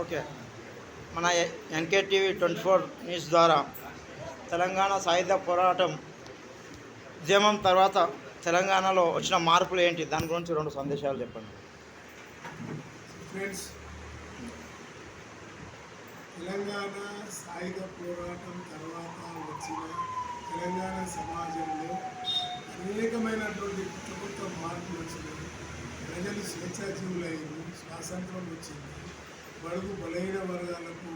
Okay. మన N K TV twenty four news ద్వారా తెలంగాణ సాయుధ పోరాటం ఉద్యమం తర్వాత తెలంగాణలో వచ్చిన మార్పులు ఏంటి? దాని గురించి రెండు సందేశాలు చెప్పండి. ఫ్రెండ్స్ తెలంగాణ సాయుధ పోరాటం తర్వాత వచ్చిన తెలంగాణ సమాజంలో అనేకమైనటువంటి కొత్త కొత్త మార్పులు వచ్చినాయి. ప్రజలు స్వేచ్ఛాజీవులైన స్వాతంత్రం వచ్చింది. బడుగు బలైన వర్గాలకు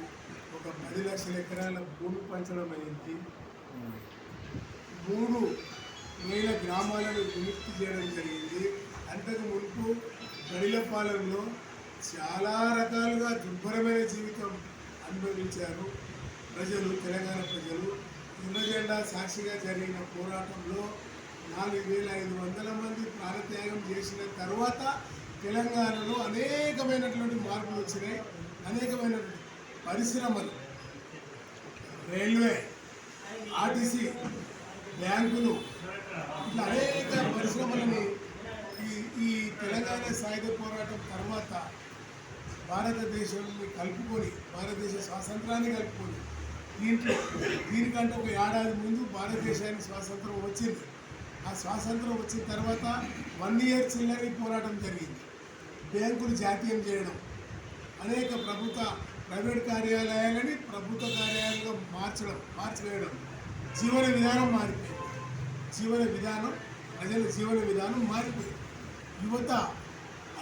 ఒక పది లక్షల ఎకరాల భూమి పంచడం అయింది మూడు వేల గ్రామాలను విముక్తి చేయడం జరిగింది. అంతకు మునుపు బడిల పాలనలో చాలా రకాలుగా దుర్భరమైన జీవితం అనుభవించారు ప్రజలు తెలంగాణ ప్రజలు. ఎర్రజెండా సాక్షిగా జరిగిన పోరాటంలో నాలుగు వేల ఐదు వందల మంది ప్రాణత్యాగం చేసిన తర్వాత తెలంగాణలో అనేకమైనటువంటి మార్పులు వచ్చినాయి. అనేకమైన పరిశ్రమలు రైల్వే ఆర్టీసీ బ్యాంకులు ఇట్లా అనేక పరిశ్రమలని ఈ ఈ తెలంగాణ సాయుధ పోరాటం తర్వాత భారతదేశాన్ని కలుపుకొని భారతదేశ స్వాతంత్రాన్ని కలుపుకొని దీంట్లో దీనికంటే ఒక ఏడాది ముందు భారతదేశానికి స్వాతంత్రం వచ్చింది. ఆ స్వాతంత్రం వచ్చిన తర్వాత వన్ ఇయర్ చిల్లరి పోరాటం జరిగింది. బ్యాంకులు జాతీయం చేయడం. అనేక ప్రభుత్వ ప్రైవేట్ కార్యాలయాలని ప్రభుత్వ కార్యాలయంగా మార్చడం మార్చివేయడం. జీవన విధానం మారిపోయింది. జీవన విధానం ప్రజల జీవన విధానం మారిపోయింది. యువత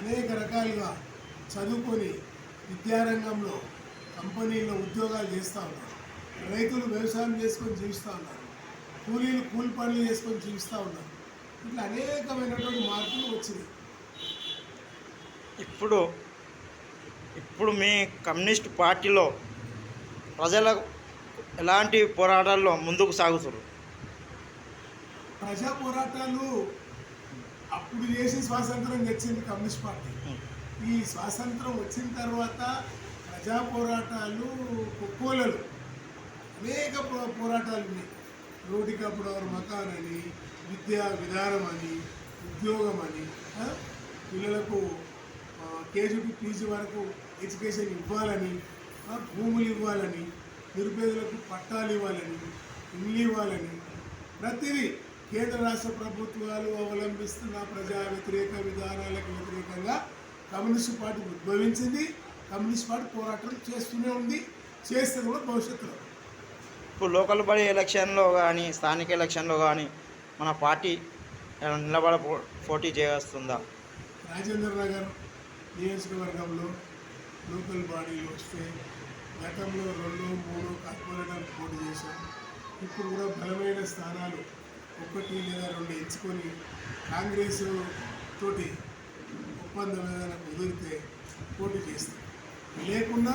అనేక రకాలుగా చదువుకొని విద్యారంగంలో కంపెనీల్లో ఉద్యోగాలు చేస్తూ ఉన్నారు. రైతులు వ్యవసాయం చేసుకొని జీవిస్తూ ఉన్నారు. కూలీలు కూలి పనులు చేసుకొని జీవిస్తూ ఉన్నారు. ఇట్లా అనేకమైనటువంటి మార్పులు వచ్చినాయి. ఇప్పుడు ఇప్పుడు మీ కమ్యూనిస్ట్ పార్టీలో ప్రజల ఎలాంటి పోరాటాల్లో ముందుకు సాగుతారు? ప్రజా పోరాటాలు అప్పుడు చేసి స్వాతంత్రం తెచ్చింది కమ్యూనిస్ట్ పార్టీ. ఈ స్వాతంత్రం వచ్చిన తర్వాత ప్రజా పోరాటాలు కుక్కోలలు. అనేక పోరాటాలు ఉన్నాయి. రోటికప్పుడు ఎవరు మకాన్ అని విద్యా విధానం అని ఉద్యోగం అని? పిల్లలకు కేజీ పీజీ వరకు ఎడ్యుకేషన్ ఇవ్వాలని భూములు ఇవ్వాలని నిరుపేదలకు పట్టాలు ఇవ్వాలని ఇల్లు ఇవ్వాలని ప్రతిదీ కేంద్ర రాష్ట్ర ప్రభుత్వాలు అవలంబిస్తున్న ప్రజా వ్యతిరేక విధానాలకు వ్యతిరేకంగా కమ్యూనిస్ట్ పార్టీ ఉద్భవించింది. కమ్యూనిస్ట్ పార్టీ పోరాటం చేస్తూనే ఉంది. చేస్తుంది కూడా భవిష్యత్తులో. ఇప్పుడు లోకల్ బడి ఎలక్షన్లో కానీ స్థానిక ఎలక్షన్లో కానీ మన పార్టీ నిలబడ పోటీ చేస్తుందా? రాజేంద్ర నగర్ నియోజకవర్గంలో లోకల్ బాడీలు వస్తే గతంలో రెండు మూడు కార్పొరేటర్ పోటీ చేశాం. ఇప్పుడు కూడా బలమైన స్థానాలు ఒకటి లేదా రెండు ఎంచుకొని కాంగ్రెస్ తోటి ఒప్పందం ఏదైనా కుదిరితే పోటీ చేస్తాం. లేకుండా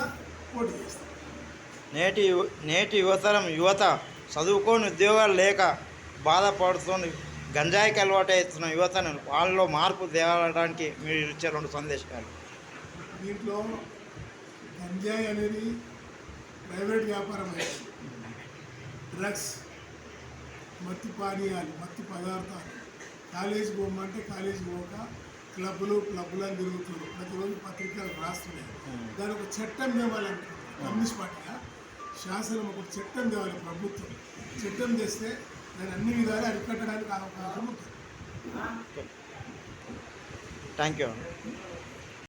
పోటీ చేస్తాం. నేటి నేటి యువతరం యువత చదువుకొని ఉద్యోగాలు లేక బాధపడుతుంది గంజాయికి అలవాటు అవుతున్న యువతను వాళ్ళలో మార్పు తేవడానికి మీరు ఇచ్చే రెండు సందేశాలు. దీంట్లో గంజాయి అనేది ప్రైవేట్ వ్యాపారం అయింది. డ్రగ్స్ మత్తు పానీయాలు మత్తు పదార్థాలు. కాలేజీకి పోమంటే కాలేజీకి పోక క్లబ్లు క్లబ్లు అని తిరుగుతున్నారు. ప్రతిరోజు పత్రికలు రాస్తున్నాయి. దాని ఒక చట్టం తేవాలంటున్నారు కమ్యూనిస్ట్ పార్టీగా శాసనం ఒక చట్టం తేవాలి ప్రభుత్వం. చట్టం తెస్తే దాన్ని అన్ని విధాలు అరికట్టడానికి అవకాశం ఉంటుంది థ్యాంక్ యూ